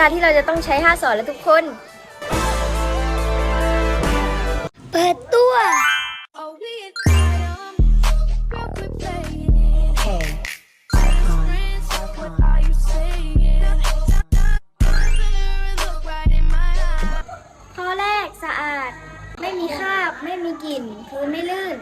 ลาที่เราจะต้องใช้ห้าสอนแล้วทุกคน เปิดตัว ข้อแรกสะอาด ไม่มีคราบ ไม่มีกลิ่น พื้นไม่ลื่น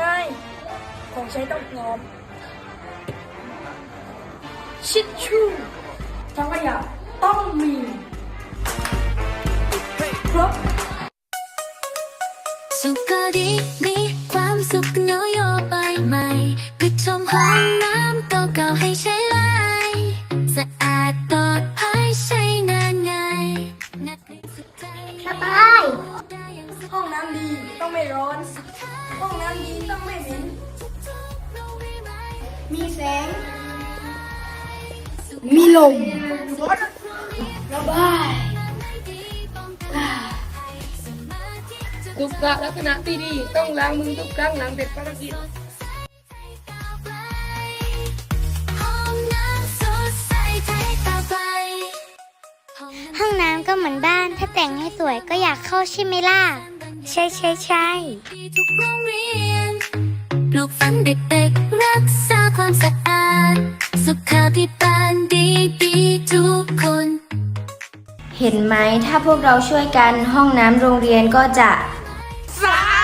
ง่าย ของใช้ต้องพร้อม ชิดชู่ทั้งขยะต้องมีครบสุขก็ดีมีความสุขนโยบายใหม่ปิดชมห้องน้ำเก่าๆให้ใช้ไลสะอาดปลอดภัยใช้งานง่ายนักเรียนสุขใจสบายได้อย่างสุขห้องน้ำดีต้องไม่ร้อน ห้องน้ำดีต้องไม่เหม็น มีแสง มีลมระบายสุขลักษณะที่ดีต้องล้างมือทุกครั้งหลังเสร็จภารกิจห้องน้ำสดใสใจตาไปห้องน้ำห้องน้ำก็เหมือนบ้าน ถ้าแต่งให้สวยก็อยากเข้าใช่ไหมล่ะ ใช่ใช่ใช่ดีทุกโรงเรียนปลูกฝังเด็กๆรักษาความสะอาด สุขาภิบาลดีดีๆทุกคน เห็นไหมถ้าพวกเราช่วยกันห้องน้ำโรงเรียนก็จะถู